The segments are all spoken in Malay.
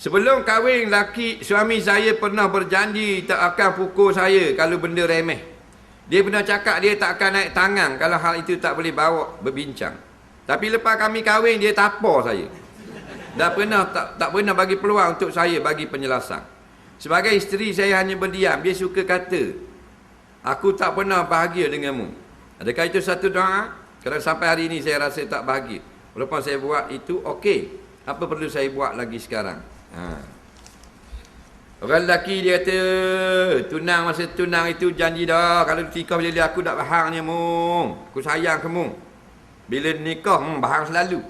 Sebelum kahwin laki suami saya pernah berjanji tak akan pukul saya kalau benda remeh. Dia pernah cakap dia tak akan naik tangan kalau hal itu tak boleh bawa berbincang. Tapi lepas kami kahwin dia tapar saya. Dan pernah tak, tak pernah bagi peluang untuk saya bagi penjelasan. Sebagai isteri saya hanya berdiam. Dia suka kata, aku tak pernah bahagia denganmu. Adakah itu satu doa? Kalau sampai hari ini saya rasa tak bahagia. Walaupun saya buat itu, okey. Apa perlu saya buat lagi sekarang? Ha. Orang lelaki dia kata, tunang masa tunang itu janji dah. Kalau nikah bila dia aku tak bahang ni mung. Aku sayang kamu. Bila nikah, hmm, bahang selalu.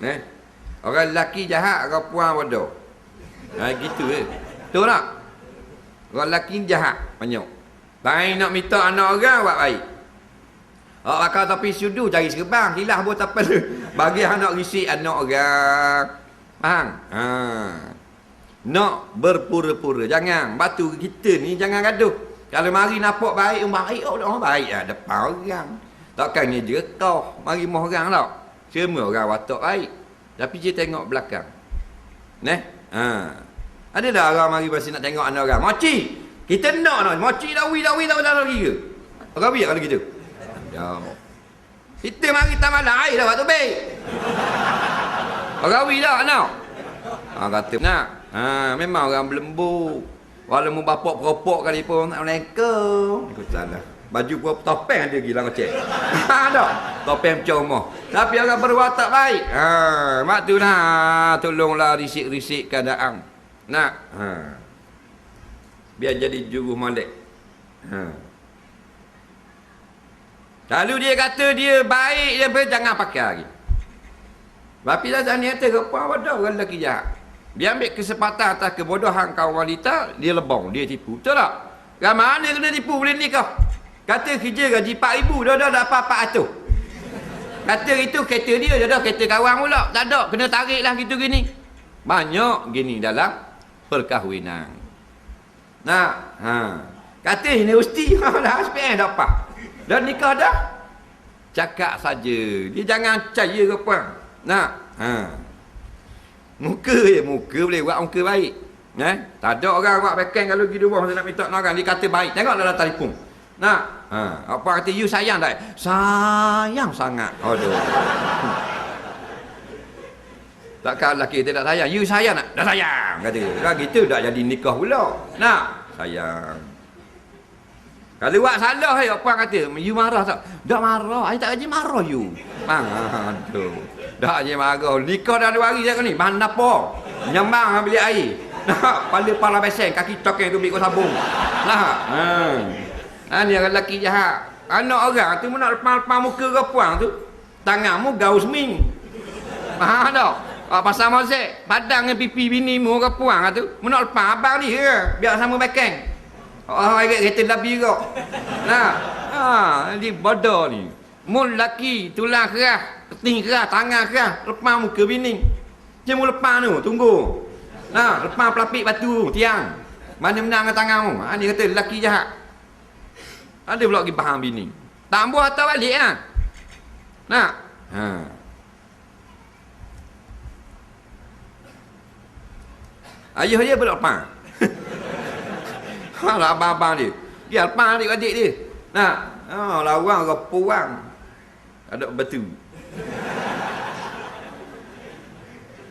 Eh? Orang lelaki jahat, orang puan bodoh. Ha, gitu eh. Betul tak? Orang lelaki jahat, banyak. Baik nak minta anak orang, buat baik. Oh, bakal tapi sudu cari serbang. Hilah buat apa Bagi anak risik anak orang. Faham? Ha. Nak berpura-pura. Jangan. Batu kita ni jangan gaduh. Kalau mari nampak baik, baik. Oh, oh baik lah. Depan orang. Takkan ni dia kau. Mari moh orang tak? Semua orang watak baik. Tapi dia tengok belakang. Neh? Ha. Ada dah orang mari pasti nak tengok anak orang. Moci! Kita nak nak. Moci dawi, dawi, dawi, dawi, dawi? Orang biar kalau gitu. Ya. Kita mari tamat air dah waktu baik. Orang wi dah anak. Ha kata nak. Ha memang orang berlembu. Walaupun bapak peropok kali pun Assalamualaikum. Aku salah. Baju pun topeng ada gila ngecek. Ha dah. Topeng comah. Tapi orang berwatak baik. Ha mak tu nak tolonglah risik-risik keadaan. Nak. Ha. Biar jadi juru molek. Ha. Lalu dia kata dia baik dia ber, jangan pakai lagi. Tapi dah ni kata apa bodoh orang lelaki jahat. Dia ambil kesempatan atas kebodohan kaum wanita, dia lebong, dia tipu. Betul tak? Kan mana kena tipu boleh nikah? Kata kerja gaji 4000 dah dah dapat 400. Kata itu kereta dia dah dah kereta kawan pula. Tak ada, kena tarik lah gitu gini. Banyak gini dalam perkahwinan. Nah, ha. Kata ini usti dah SPM dapat. Dah nikah dah. Cakap saja. Dia jangan percaya ke apa. Nak. Ha. Muka je. Muka boleh buat muka baik. Eh? Tak ada orang buat backhand kalau pergi rumah nak minta orang. Dia kata baik. Tengok dalam telefon. Nak. Ha. Apa kata you sayang tak? Sayang sangat. Aduh. Takkan lelaki tidak sayang. You sayang tak? Dah sayang. Kata. Kan gitu dah jadi nikah pula. Nak. Sayang. Kalau buat salah ya apa kata? You marah tak? Tak marah. I tak gaji marah you. Aduh. Dah je marah. Nikah dah dua hari saya ni. Mana apa? Nyambang ambil air. Nak pala pala beseng kaki cokeng tu bikut sabung. Nah. Ha. Ha ni orang lelaki jahat. Anak orang tu nak lepas-lepas muka ke puang tu. Tanganmu gaus ming. Faham tak? Ah, pasal mozek. Padang dengan pipi bini mu ke puang tu. Nak lepas abang ni ke? Biar sama bekeng. Oh, ayat kereta labi kau. Nah. Ha, ni bodoh ni. Mun laki tulang keras, keting keras, tangan keras, lepas muka bini. Dia mu lepas tu, tunggu. Nah, lepas pelapik batu tiang. Mana menang dengan tanganmu? Ha, ni kata lelaki jahat. Ada pula pergi faham bini. Tak buah atau balik ha? Nak? Ha. Ayah dia pula lepas. Ha, lah abang-abang dia. Dia lepas adik-adik dia. Nak? Ha, lawang ke puang. Ada batu.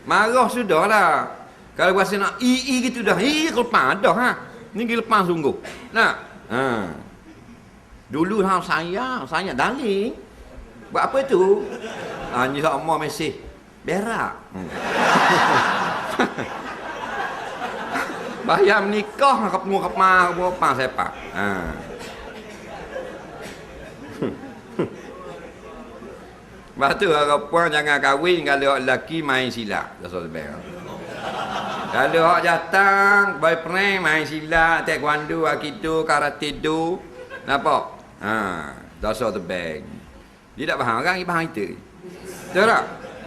Marah sudah lah. Kalau rasa nak i-i gitu dah. I lepas dah ha. Ni lepas sungguh. Nak? Ha. Dulu ha sayang, sayang darling. Buat apa tu? Ha ni sama mesej. Berak. Hmm. Bayar nikah kap mu kap ma kap pa sepa. Ha. Batu orang puan jangan kahwin kalau lelaki main lebih. Kalau hak datang boyfriend main silat, taekwondo, aikido, karate do. Nampak? Ha, dosa lebih. Dia tak faham orang, dia faham kita. Betul tak?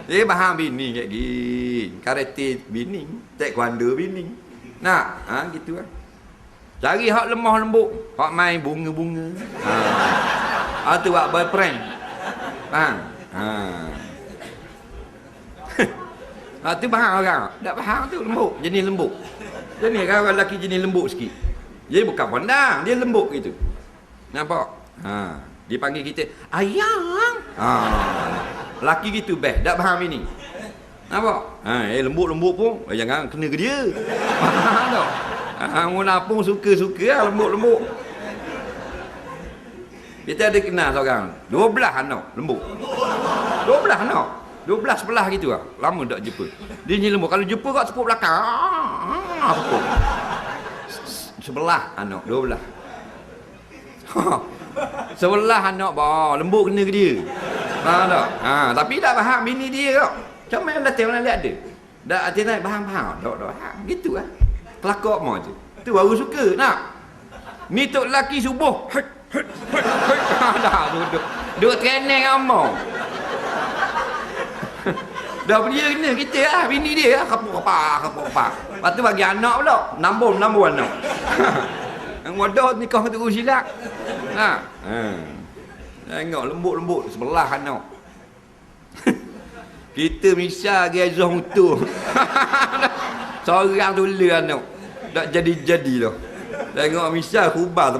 Dia faham bini kat gini. Karate bini, taekwondo bini. Nak? Ha, gitu kan. Cari hak lemah lembut. Hak main bunga-bunga. Ha. Ha, tu buat boyfriend. Faham? Ha. Ha, tu faham orang. Tak faham tu lembut. Jenis lembut. Jenis kan orang lelaki jenis lembut sikit. Dia bukan pandang. Dia lembut gitu. Nampak? Ha. Dia panggil kita, ayang. Ha. Laki gitu best. Tak faham ini. Nampak? Ha, eh lembut-lembut pun eh, jangan kena ke dia. Tak? Ha, orang pun suka-suka lah lembut-lembut. Kita ada kenal seorang. 12 anak lembut. 12 anak. 12 sebelah gitu lah. Lama tak jumpa. Dia ni lembut. Kalau jumpa kat tepuk belakang. Ah, ah, tepuk. Sebelah anak. 12. Sebelah anak bah, lembut kena ke dia. Faham tak? Ha, tapi tak faham bini dia kau. Macam mana datang orang lihat dia? Dah hati naik faham-faham. Tak tak faham. Gitu lah. Kelakar mau je. Tu baru suka nak. Ni tok lelaki subuh. Ha, dah duduk. Duduk training amau. Dah dia kena kita lah. Bini dia lah. Kapuk kapak, kapuk kapak. Lepas tu bagi anak pula. Nambul, nambul anak. Yang wadah nikah tu silap. Ha. ha. Tengok lembut-lembut sebelah anak. Kita misal lagi azah mutu. Seorang tu le anak. Tak jadi-jadi dah. Tengok misal kubah tu.